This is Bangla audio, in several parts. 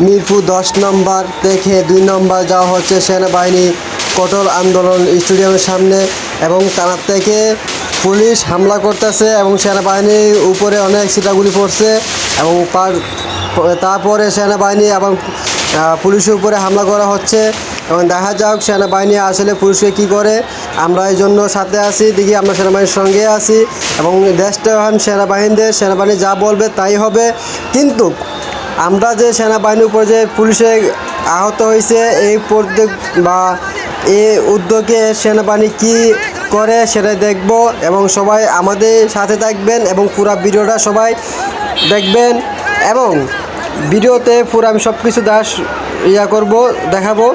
মিরপুর দশ নম্বর থেকে দুই নম্বর যাওয়া হচ্ছে সেনাবাহিনী কঠোর আন্দোলন স্টেডিয়ামের সামনে এবং তার থেকে পুলিশ হামলা করতেছে এবং সেনাবাহিনীর উপরে অনেক সিটাগুলি পড়ছে এবং পার- তারপরে সেনাবাহিনী এবং পুলিশের উপরে হামলা করা হচ্ছে এবং দেখা যাক সেনাবাহিনী আসলে পুলিশকে কী করে। আমরা এই জন্য সাথে আছি, দেখি আমরা সেনাবাহিনীর সঙ্গে আছি এবং দেশটা এখন সেনাবাহিনীদের, সেনাবাহিনী যা বলবে তাই হবে। কিন্তু আমরা যে সেনাবাহিনীর উপর যে পুলিশে আহত হয়েছে, এই প্রত্যেক বা এই উদ্যোগে সেনাবাহিনী কি করে সেটা দেখব এবং সবাই আমাদের সাথে থাকবেন এবং পুরা ভিডিওটা সবাই দেখবেন এবং ভিডিওতে পুরো আমি সব কিছু দাস ইয়া করব, দেখাবো।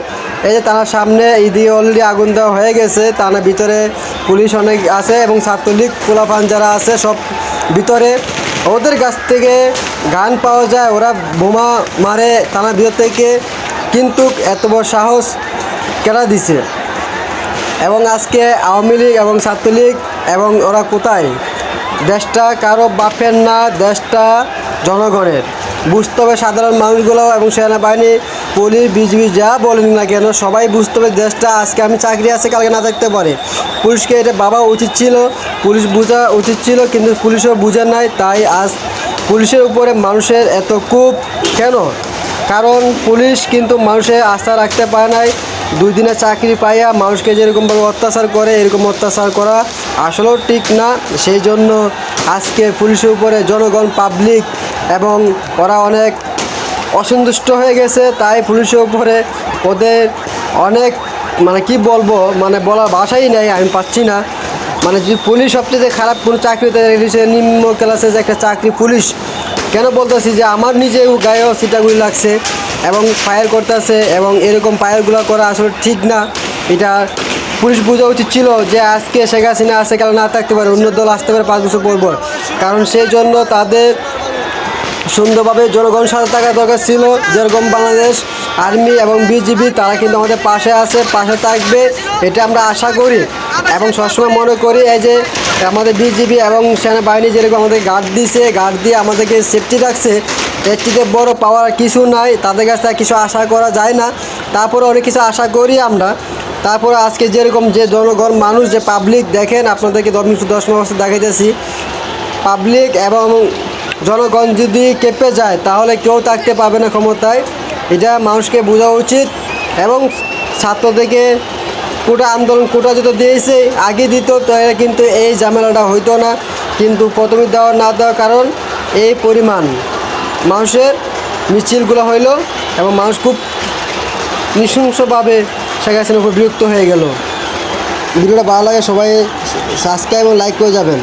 এই যে তার সামনে ইদি অলরেডি আগুন দেওয়া হয়ে গেছে, তার ভিতরে পুলিশ অনেক আছে এবং ছাত্রলীগ, পোলাপান যারা আছে সব ভিতরে। ওদের কাছ থেকে গান পাওয়া যায়, ওরা বোমা মারে থানার ভিতর থেকে, কিন্তু এত বড় সাহস কেনা দিছে? এবং আজকে আওয়ামী লীগ এবং ছাত্রলীগ এবং ওরা কোথায়? দেশটা কারও বাপের না, দেশটা জনগণের। বুঝতে হবে সাধারণ মানুষগুলো এবং সেনাবাহিনী, পুলিশ, বিজিবি যা বলেন না কেন, সবাই বুঝতে হবে দেশটা আজকে আমি চাকরি আছে, কালকে না থাকতে পারে। পুলিশকে এটা বাবা উচিত ছিল পুলিশ বোঝা উচিত ছিল, কিন্তু পুলিশও বুঝে নাই। তাই আজ পুলিশের উপরে মানুষের এত কূপ। কেন? কারণ পুলিশ কিন্তু মানুষের আস্থা রাখতে পারে নাই। দুই দিনে চাকরি পাইয়া মানুষকে যেরকমভাবে অত্যাচার করে, এরকম অত্যাচার করা আসলেও ঠিক না। সেই জন্য আজকে পুলিশের উপরে জনগণ পাবলিক এবং ওরা অনেক অসন্তুষ্ট হয়ে গেছে। তাই পুলিশের উপরে ওদের অনেক মানে কি বলব মানে বলার ভাষাই নেই, আমি পাচ্ছি না। মানে যে পুলিশ সবচেয়ে খারাপ কোনো রেখেছে নিম্ন ক্লাসে যে একটা চাকরি পুলিশ, কেন বলতেছি যে আমার নিজেও গায়েও সিটাগুলি লাগছে এবং ফায়ার করতেছে এবং এরকম ফায়ারগুলো করা আসলে ঠিক না। এটা পুলিশ বোঝা উচিত ছিল যে আজকে শেখ হাসিনা আসে কারণ না থাকতে পারে, অন্য দল আসতে পারে পাঁচ বছর পর পর। কারণ সেই জন্য তাদের সুন্দরভাবে জনগণ সাথে থাকা দরকার ছিল। যেরকম বাংলাদেশ আর্মি এবং বিজিবি, তারা কিন্তু আমাদের পাশে আছে, পাশে থাকবে, এটা আমরা আশা করি। এবং সবসময় মনে করি এই যে আমাদের বিজিবি এবং সেনাবাহিনী যেরকম আমাদের গার্ড দিছে গার্ড দিয়ে আমাদেরকে সেফটি রাখছে এর থেকে বড় পাওয়ার কিছু নাই, তাদের কাছ থেকে কিছু আশা করা যায় না। তারপরে অনেক কিছু আশা করি আমরা। তারপরে আজকে যেরকম যে জনগণ মানুষ, যে পাবলিক দেখেন আপনাদেরকে দশ নম্বর দেখাইতেছি। পাবলিক এবং জনগণ যদি কেঁপে যায়, তাহলে কেউ থাকতে পারবে না ক্ষমতায়। এটা মানুষকে বোঝা উচিত এবং ছাত্রদেরকে কোটা আন্দোলন, কোটা যদি দিয়েছে, আগে দিত, তাহলে কিন্তু এই ঝামেলাটা হইতো না। কিন্তু প্রথমে দেওয়া না দেওয়ার কারণ এই পরিমাণ। মানুষের মিছিলগুলো হইল এবং মানুষ খুব নৃশংসভাবে শেখ হাসিনার উপর বিরক্ত হয়ে গেল। ভিডিওটা ভালো লাগে, সবাই সাবস্ক্রাইব এবং লাইক করে যাবেন।